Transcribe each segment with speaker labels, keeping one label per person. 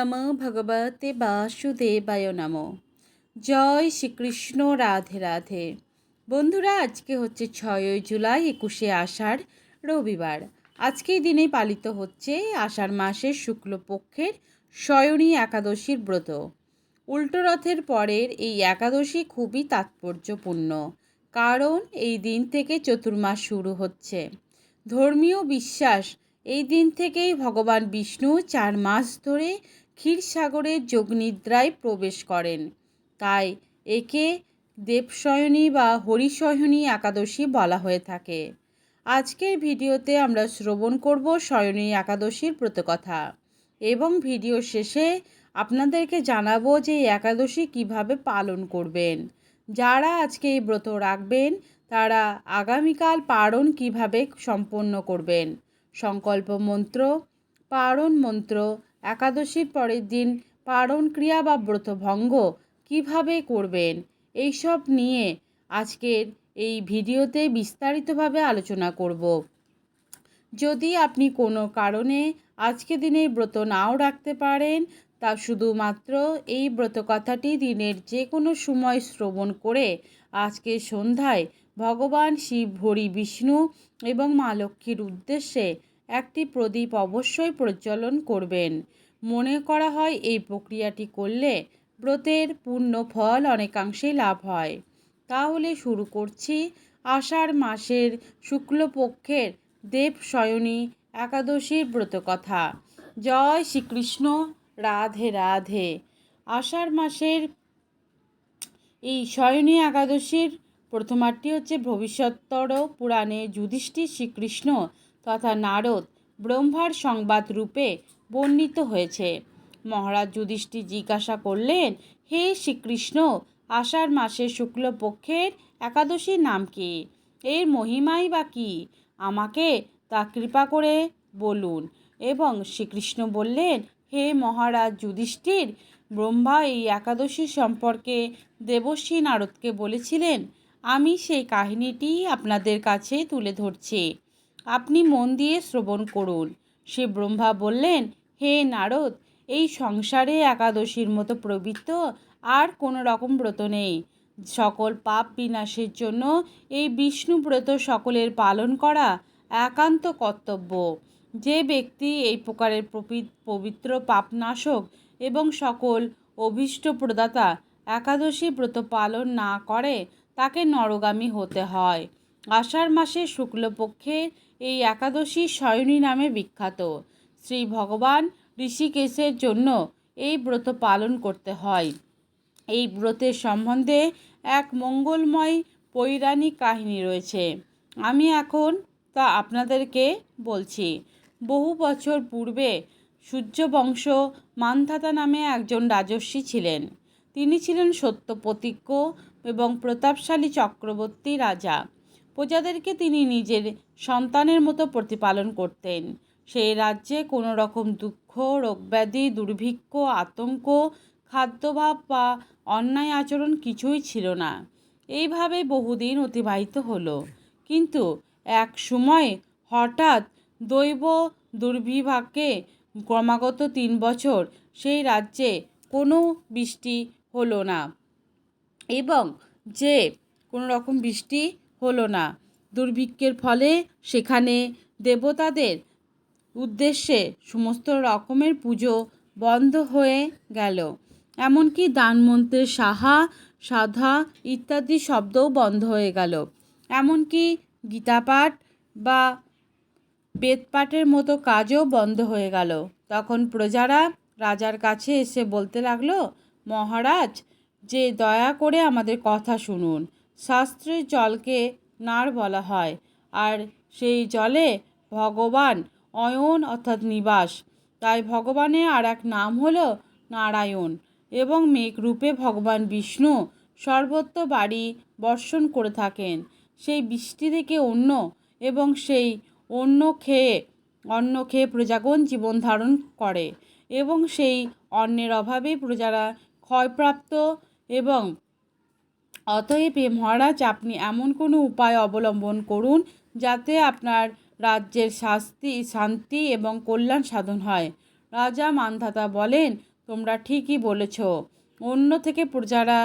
Speaker 1: নম ভগবতে বাসুদেবায় নম জয় শ্রীকৃষ্ণ রাধে রাধে বন্ধুরা, আজকে হচ্ছে ছয়ই জুলাই, একুশে আষাঢ়, রবিবার। আজকেই দিনে পালিত হচ্ছে আষাঢ় মাসের শুক্লপক্ষের শয়নী একাদশীর ব্রত। উল্টো রথের পরের এই একাদশী খুবই তাৎপর্যপূর্ণ, কারণ এই দিন থেকে চতুর্মাস শুরু হচ্ছে। ধর্মীয় বিশ্বাস, এই দিন থেকেই ভগবান বিষ্ণু চার মাস ধরে ক্ষীরসাগরের যোগনিদ্রায় প্রবেশ করেন। তাই একে দেবশয়নী বা হরিশয়নী একাদশী বলা হয়ে থাকে। আজকের ভিডিওতে আমরা শ্রবণ করব শয়নী একাদশীর ব্রতকথা এবং ভিডিও শেষে আপনাদেরকে জানাব যে এই একাদশী কীভাবে পালন করবেন। যারা আজকে এই ব্রত রাখবেন, তারা আগামীকাল পারণ কীভাবে সম্পন্ন করবেন? সংকল্প মন্ত্র, পারণ মন্ত্র একাদশীর পরের দিন পারণ ক্রিয়া বা ব্রতভঙ্গ কীভাবে করবেন? এইসব নিয়ে আজকের এই ভিডিওতে বিস্তারিতভাবে আলোচনা করব। যদি আপনি কোনো কারণে আজকে দিনে ব্রত নাও রাখতে পারেন, তা শুধুমাত্র এই ব্রত কথাটি দিনের যে কোনো সময় শ্রবণ করে আজকে সন্ধ্যায় ভগবান শিব, হরি, বিষ্ণু এবং মা লক্ষ্মীর উদ্দেশ্যে একটি প্রদীপ অবশ্যই প্রজ্বলন করবেন। মনে করা হয়, এই প্রক্রিয়াটি করলে ব্রতের পূর্ণ ফল অনেকাংশেই লাভ হয়। তাহলে শুরু করছি আষাঢ় মাসের শুক্লপক্ষের দেব শয়নী একাদশীর ব্রতকথা। জয় শ্রীকৃষ্ণ, রাধে রাধে। আষাঢ় মাসের এই শয়নী একাদশীর প্রথমার্থী হচ্ছে ভবিষ্যত্তর পুরাণে যুধিষ্ঠির শ্রীকৃষ্ণ তথা নারদ ব্রহ্মার সংবাদ রূপে বর্ণিত হয়েছে। মহারাজ যুধিষ্ঠির জিজ্ঞাসা করলেন, হে শ্রীকৃষ্ণ, আষাঢ় মাসের শুক্লপক্ষের একাদশীর নাম কি? এর মহিমাই বা কী? আমাকে তা কৃপা করে বলুন। এবং শ্রীকৃষ্ণ বললেন, হে মহারাজ যুধিষ্ঠির, ব্রহ্মা এই একাদশী সম্পর্কে দেবশ্রী নারদকে বলেছিলেন। আমি সেই কাহিনীটি আপনাদের কাছে তুলে ধরছি। আপনি মন দিয়ে শ্রবণ করুন। সে ব্রহ্মা বললেন, হে নারদ, এই সংসারে একাদশীর মতো প্রবৃত্ত আর কোনো রকম ব্রত নেই। সকল পাপ বিনাশের জন্য এই বিষ্ণু ব্রত সকলের পালন করা একান্ত কর্তব্য। যে ব্যক্তি এই প্রকারের পবিত্র পাপনাশক এবং সকল অভীষ্ট প্রদাতা একাদশী ব্রত পালন না করে, তাকে নরগামী হতে হয়। আষাঢ় মাসে শুক্লপক্ষে এই একাদশী শয়নী নামে বিখ্যাত। শ্রী ভগবান ঋষিকেশের জন্য এই ব্রত পালন করতে হয়। এই ব্রতের সম্বন্ধে এক মঙ্গলময় পৌরাণিক কাহিনী রয়েছে। আমি এখন তা আপনাদেরকে বলছি। বহু বছর পূর্বে সূর্যবংশ মান্ধাতা নামে একজন রাজস্বী ছিলেন। তিনি ছিলেন সত্য প্রতিজ্ঞ এবং প্রতাপশালী চক্রবর্তী রাজা। প্রজাদেরকে তিনি নিজের সন্তানের মতো প্রতিপালন করতেন। সেই রাজ্যে কোনো রকম দুঃখ, রোগব্যাধি, দুর্ভিক্ষ, আতঙ্ক, খাদ্যভাব বা অন্যায় আচরণ কিছুই ছিল না। এইভাবে বহুদিন অতিবাহিত হলো। কিন্তু এক সময় হঠাৎ দৈব দুর্বিভাগ্যে ক্রমাগত তিন বছর সেই রাজ্যে কোনো বৃষ্টি হলো না এবং যে কোনো রকম বৃষ্টি হলো না। দুর্ভিক্ষের ফলে সেখানে দেবতাদের উদ্দেশ্যে সমস্ত রকমের পুজো বন্ধ হয়ে গেল। এমনকি দানমন্ত্রের সাহা, সাধা ইত্যাদি শব্দও বন্ধ হয়ে গেল। এমনকি গীতাপাঠ বা বেদপাঠের মতো কাজও বন্ধ হয়ে গেল। তখন প্রজারা রাজার কাছে এসে বলতে লাগল, মহারাজ, যে দয়া করে আমাদের কথা শুনুন। শাস্ত্রের জলকে নার বলা হয়, আর সেই জলে ভগবান অয়ন অর্থাৎ নিবাস। তাই ভগবানের আর এক নাম হলো নারায়ণ এবং মেঘরূপে ভগবান বিষ্ণু সর্বত্র বাড়ি বর্ষণ করে থাকেন। সেই বৃষ্টি থেকে অন্য এবং সেই অন্য খেয়ে, অন্ন খেয়ে প্রজাগণ জীবন ধারণ করে এবং সেই অন্নের অভাবে প্রজারা ক্ষয়প্রাপ্ত এবং অতএব এ মহারাজ, আপনি এমন কোনো উপায় অবলম্বন করুন যাতে আপনার রাজ্যের শাস্তি, শান্তি এবং কল্যাণ সাধন হয়। রাজা মানধাতা বলেন, তোমরা ঠিকই বলেছ। অন্য থেকে প্রজারা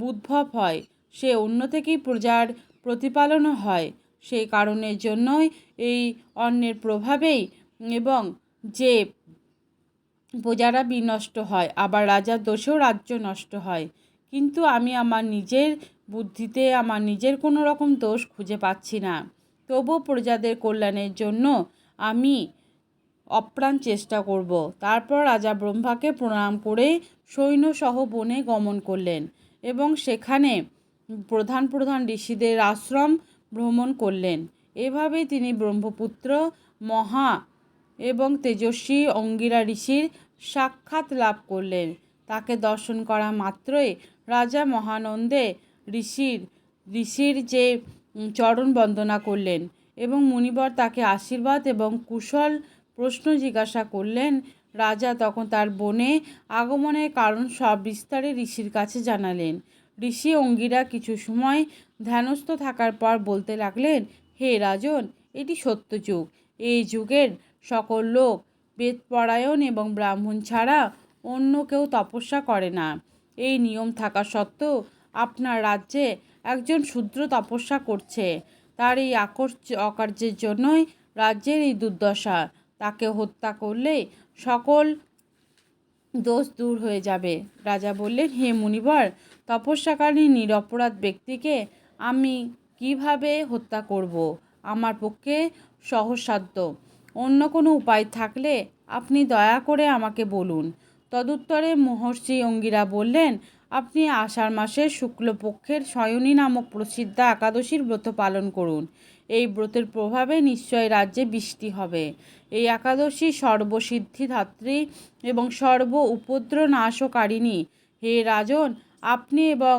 Speaker 1: বুদ্ভব হয়, সে অন্য থেকেই প্রজার প্রতিপালনও হয়। সেই কারণের জন্যই এই অন্যের প্রভাবেই এবং যে প্রজারা বিনষ্ট হয়, আবার রাজার দোষেও রাজ্য নষ্ট হয়। কিন্তু আমি আমার নিজের বুদ্ধিতে, আমার নিজের কোনো রকম দোষ খুঁজে পাচ্ছি না। তবু প্রজাদের কল্যাণের জন্য আমি অপ্রাণ চেষ্টা করব। তারপর রাজা ব্রহ্মাকে প্রণাম করে সৈন্যসহ বনে গমন করলেন এবং সেখানে প্রধান প্রধান ঋষিদের আশ্রম ভ্রমণ করলেন। এভাবেই তিনি ব্রহ্মপুত্র, মহা এবং তেজস্বী অঙ্গিরা ঋষির সাক্ষাৎ লাভ করলেন। তাকে দর্শন করা মাত্রই রাজা মহানন্দে ঋষির ঋষির যে চরণ বন্দনা করলেন এবং মুনিবর তাকে আশীর্বাদ এবং কুশল প্রশ্ন জিজ্ঞাসা করলেন, রাজা তখন তার বনে আগমনের কারণ সব বিস্তারে ঋষির কাছে জানালেন। ঋষি অঙ্গিরা কিছু সময় ধ্যানস্থ থাকার পর বলতে লাগলেন, হে রাজন, এটি সত্য যুগ। এই যুগের সকল লোক বেদপরায়ণ এবং ব্রাহ্মণ ছাড়া অন্য কেউ তপস্যা করে না। এই নিয়ম থাকা সত্ত্বেও আপনার রাজ্যে একজন শূদ্র তপস্যা করছে। তার এই আকর্ষ অকার্যের জন্যই রাজ্যের এই দুর্দশা। তাকে হত্যা করলে সকল দোষ দূর হয়ে যাবে। রাজা বললেন, হে মুনিবর, তপস্যাকারী নিরপরাধ ব্যক্তিকে আমি কীভাবে হত্যা করব? আমার পক্ষে সহসাধ্য অন্য কোনো উপায় থাকলে আপনি দয়া করে আমাকে বলুন। তদুত্তরে মহর্ষি অঙ্গিরা বললেন, আপনি আষাঢ় মাসের শুক্লপক্ষের শয়নী নামক প্রসিদ্ধ একাদশীর ব্রত পালন করুন। এই ব্রতের প্রভাবে নিশ্চয় রাজ্যে বৃষ্টি হবে। এই একাদশী সর্বসিদ্ধি ধাত্রী এবং সর্ব উপদ্র নাশকারিণী। হে রাজন, আপনি এবং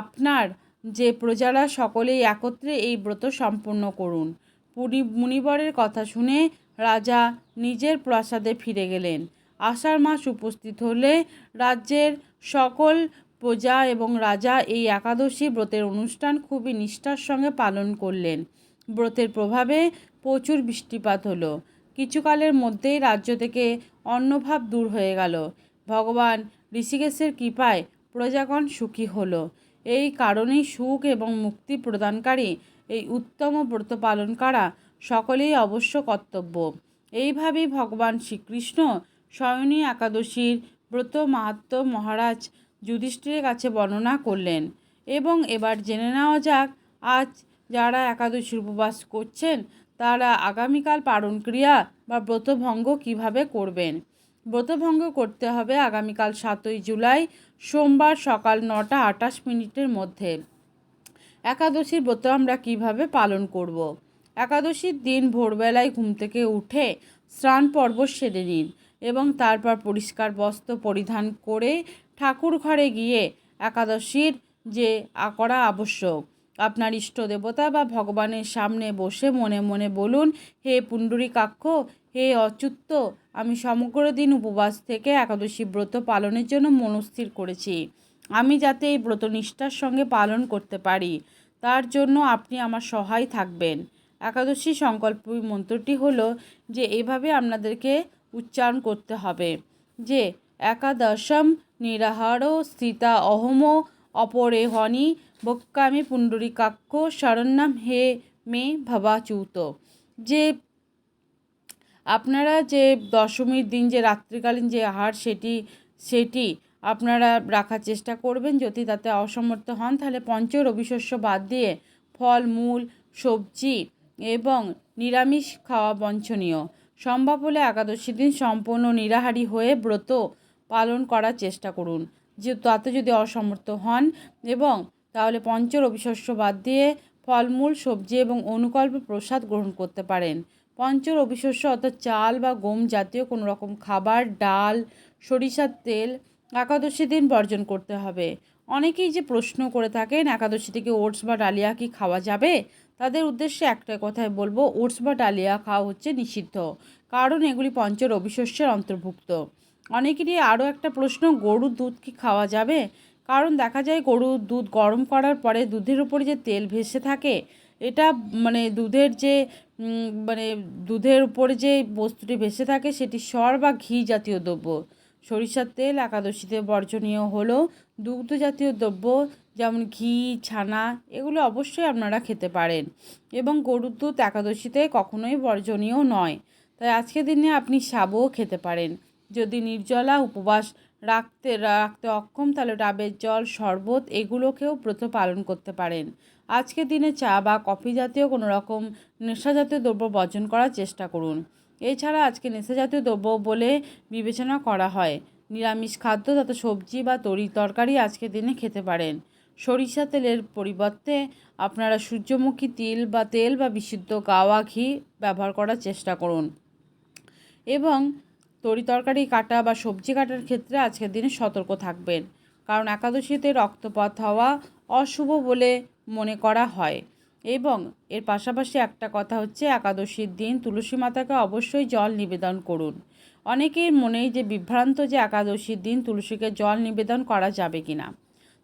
Speaker 1: আপনার যে প্রজারা সকলেই একত্রে এই ব্রত সম্পূর্ণ করুন। পুনি মুনিবরের কথা শুনে রাজা নিজের প্রাসাদে ফিরে গেলেন। আষাঢ় মাস উপস্থিত হলে রাজ্যের সকল প্রজা এবং রাজা এই একাদশী ব্রতের অনুষ্ঠান খুবই নিষ্ঠার সঙ্গে পালন করলেন। ব্রতের প্রভাবে প্রচুর বৃষ্টিপাত হলো। কিছুকালের মধ্যেই রাজ্য থেকে অন্নভাব দূর হয়ে গেল। ভগবান ঋষিকেশের কৃপায় প্রজাগণ সুখী হলো। এই কারণেই সুখ এবং মুক্তি প্রদানকারী এই উত্তম ব্রত পালন করা সকলেই অবশ্য কর্তব্য। এইভাবেই ভগবান শ্রীকৃষ্ণ স্বয়নী একাদশীর ব্রত মাহাত্ম মহারাজ যুধিষ্ঠিরের কাছে বর্ণনা করলেন। এবং এবার জেনে নেওয়া যাক, আজ যারা একাদশীর উপবাস করছেন, তারা আগামীকাল পালন ক্রিয়া বা ব্রতভঙ্গ কীভাবে করবেন? ব্রতভঙ্গ করতে হবে আগামীকাল সাতই জুলাই, সোমবার সকাল নটা আটাশ মিনিটের মধ্যে। একাদশীর ব্রত আমরা কীভাবে পালন করব। একাদশীর দিন ভোরবেলায় ঘুম থেকে উঠে স্নান পর্ব সেরে নিন। এবং তারপর পরিষ্কার বস্ত্র পরিধান করে ঠাকুর ঘরে গিয়ে একাদশীর যে করা আবশ্যক, আপনার ইষ্ট দেবতা বা ভগবানের সামনে বসে মনে মনে বলুন, হে পুণ্ডরীকাক্ষ, হে অচ্যুত, আমি সমগ্র দিন উপবাস থেকে একাদশী ব্রত পালনের জন্য মনস্থির করেছি। আমি যাতে এই ব্রত নিষ্ঠার সঙ্গে পালন করতে পারি, তার জন্য আপনি আমার সহায় থাকবেন। একাদশী সংকল্প মন্ত্রটি হলো যে, এভাবে আপনাদেরকে উচ্চারণ করতে হবে। যে একাদশম নিরাহার স্থিতা অহম অপরে হনি বক্কামি পুণ্ডরীকাক্ষ শরণ্যাম হে মে ভবাচুত যে আপনারা যে দশমীর দিন, যে রাত্রিকালীন যে আহার সেটি সেটি আপনারা রাখার চেষ্টা করবেন। যদি তাতে অসমর্থ হন, তাহলে পঞ্চ রবিশস্য বাদ দিয়ে ফল, মূল, সবজি এবং নিরামিষ খাওয়া বাঞ্ছনীয় সম্ভব হলে একাদশী দিন সম্পূর্ণ নিরাহারি হয়ে ব্রত পালন করার চেষ্টা করুন। যে তাতে যদি অসমর্থ হন এবং তাহলে পঞ্চ রবিশস্য বাদ দিয়ে ফলমূল, সবজি এবং অনুকল্প প্রসাদ গ্রহণ করতে পারেন। পঞ্চ রবিশস্য অর্থাৎ চাল বা গম জাতীয় কোনো রকম খাবার, ডাল, সরিষার তেল একাদশী দিন বর্জন করতে হবে। অনেকেই যে প্রশ্ন করে থাকেন, একাদশী থেকে ওটস বা ডালিয়া কি খাওয়া যাবে? তাদের উদ্দেশ্যে একটা কথাই বলব, ওটস বা ডালিয়া খাওয়া হচ্ছে নিষিদ্ধ। কারণ এগুলি পঞ্চ রবিশস্যের অন্তর্ভুক্ত। অনেকেরই আরও একটা প্রশ্ন, গরুর দুধ কি খাওয়া যাবে? কারণ দেখা যায় গরুর দুধ গরম করার পরে দুধের উপরে যে তেল ভেসে থাকে, এটা মানে দুধের যে মানে দুধের উপরে যে বস্তুটি ভেসে থাকে, সেটি সর বা ঘি জাতীয় দ্রব্য। সরিষার তেল, একাদশীতে বর্জনীয় হলো দুগ্ধ জাতীয় দ্রব্য যেমন ঘি, ছানা, এগুলো অবশ্যই আপনারা খেতে পারেন। এবং গরুর দুধ একাদশীতে কখনোই বর্জনীয় নয়। তাই আজকের দিনে আপনি সাবও খেতে পারেন। যদি নির্জলা উপবাস রাখতে রাখতে অক্ষম, তাহলে ডাবের জল, শরবত এগুলোকেও ব্রত পালন করতে পারেন। আজকের দিনে চা বা কফি জাতীয় কোনো রকম নেশাজাতীয় দ্রব্য বর্জন করার চেষ্টা করুন। এছাড়া আজকে নেশাজাতীয় দ্রব্য বলে বিবেচনা করা হয়। নিরামিষ খাদ্য তথা সবজি বা তরি তরকারি আজকের দিনে খেতে পারেন। সরিষা তেলের পরিবর্তে আপনারা সূর্যমুখী তিল বা তেল বা বিশুদ্ধ গাওয়া ঘি ব্যবহার করার চেষ্টা করুন। এবং তরি তরকারি কাটা বা সবজি কাটার ক্ষেত্রে আজকের দিনে সতর্ক থাকবেন, কারণ একাদশীতে রক্তপাত হওয়া অশুভ বলে মনে করা হয়। এবং এর পাশাপাশি একটা কথা হচ্ছে, একাদশীর দিন তুলসী মাতাকে অবশ্যই জল নিবেদন করুন। অনেকের মনেই যে বিভ্রান্ত যে একাদশীর দিন তুলসীকে জল নিবেদন করা যাবে কি না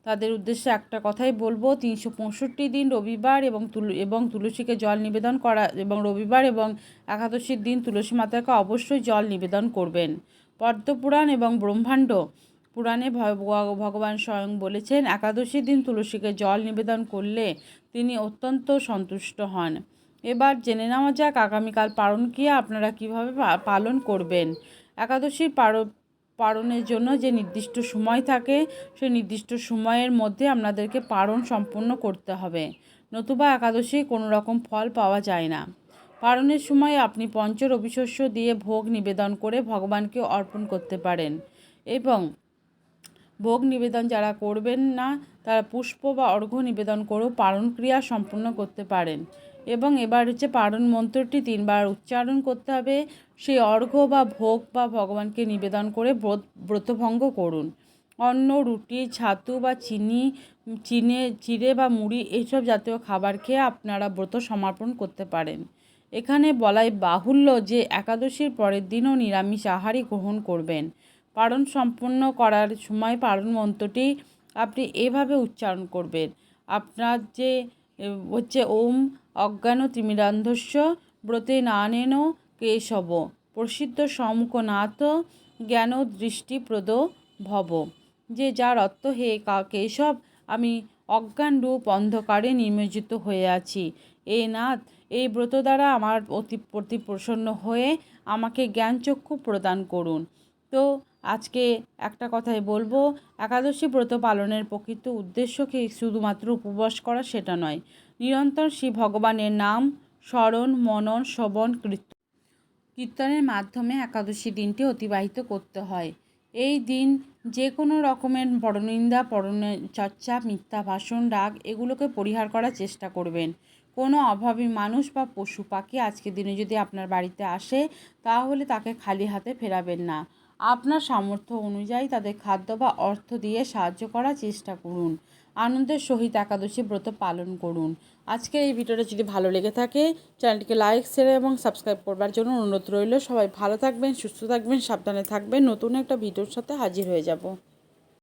Speaker 1: তাদের উদ্দেশ্যে একটা কথাই বলব, তিনশো পঁয়ষট্টি দিন রবিবার এবং তুল, এবং তুলসীকে জল নিবেদন করা, এবং রবিবার এবং একাদশীর দিন তুলসী মাতাকে অবশ্যই জল নিবেদন করবেন। পদ্মপুরাণ এবং ব্রহ্মাণ্ড। পুরাণে ভগ- ভগবান স্বয়ং বলেছেন, একাদশীর দিন তুলসীকে জল নিবেদন করলে তিনি অত্যন্ত সন্তুষ্ট হন। এবার জেনে নেওয়া যাক আগামীকাল পালন ক্রিয়া আপনারা কীভাবে পালন করবেন। একাদশীর পার পালনের জন্য যে নির্দিষ্ট সময় থাকে, সেই নির্দিষ্ট সময়ের মধ্যে আপনাদেরকে পারণ সম্পন্ন করতে হবে। নতুবা একাদশী কোনো রকম ফল পাওয়া যায় না। পারণের সময় আপনি পঞ্চ রবিশস্য দিয়ে ভোগ নিবেদন করে ভগবানকে অর্পণ করতে পারেন এবং ভোগ নিবেদন যারা করবেন না, তারা পুষ্প বা অর্ঘ্য নিবেদন করেও পালন ক্রিয়া সম্পূর্ণ করতে পারেন। এবং এবার হচ্ছে পারণ মন্ত্রটি তিনবার উচ্চারণ করতে হবে। সেই অর্ঘ্য বা ভোগ বা ভগবানকে নিবেদন করে ব্রত, ব্রতভঙ্গ করুন। অন্ন, রুটি, ছাতু বা চিনি, চিনে, চিড়ে বা মুড়ি এইসব জাতীয় খাবার খেয়ে আপনারা ব্রত সমর্পণ করতে পারেন। এখানে বলাই বাহুল্য যে একাদশীর পরের দিনও নিরামিষ আহারই গ্রহণ করবেন। পালন সম্পূর্ণ করার সময় পারণ মন্ত্রটি আপনি এভাবে উচ্চারণ করবেন। আপনার যে হচ্ছে ওম অজ্ঞান তিমিরান্ধস্য ব্রতে না নানেন কেশব প্রসিদ্ধ সমুখনাথ জ্ঞান দৃষ্টিপ্রদ ভব। যে যার অর্থ, হে কা- কেশব, আমি অজ্ঞান রূপ অন্ধকারে নিমজ্জিত হয়ে আছি। এ নাথ, এই ব্রত দ্বারা আমার অতি প্রতি প্রসন্ন হয়ে আমাকে জ্ঞানচক্ষু প্রদান করুন। তো আজকে একটা কথাই বলব, একাদশী ব্রত পালনের প্রকৃত উদ্দেশ্য কি শুধুমাত্র উপবাস করা সেটা নয়, নিরন্তর শ্রী ভগবানের নাম, স্মরণ, মনন, শ্রবণ কীর্তন কীর্তনের মাধ্যমে একাদশী দিনটি অতিবাহিত করতে হয়। এই দিন যে কোনো রকমের পরনিন্দা, পরন চর্চা, মিথ্যা ভাষণ, রাগ এগুলোকে পরিহার করার চেষ্টা করবেন। কোনো অভাবী মানুষ বা পশু পাখি আজকের দিনে যদি আপনার বাড়িতে আসে, তাহলে তাকে খালি হাতে ফেরাবেন না। আপনার সামর্থ্য অনুযায়ী তাদের খাদ্য বা অর্থ দিয়ে সাহায্য করার চেষ্টা করুন। আনন্দের সহিত একাদশী ব্রত পালন করুন। আজকে এই ভিডিওটা যদি ভালো লেগে থাকে, চ্যানেলটিকে লাইক শেয়ার এবং সাবস্ক্রাইব করবার জন্য অনুরোধ রইল। সবাই ভালো থাকবেন, সুস্থ থাকবেন, সাবধানে থাকবেন। নতুন একটা ভিডিওর সাথে হাজির হয়ে যাব।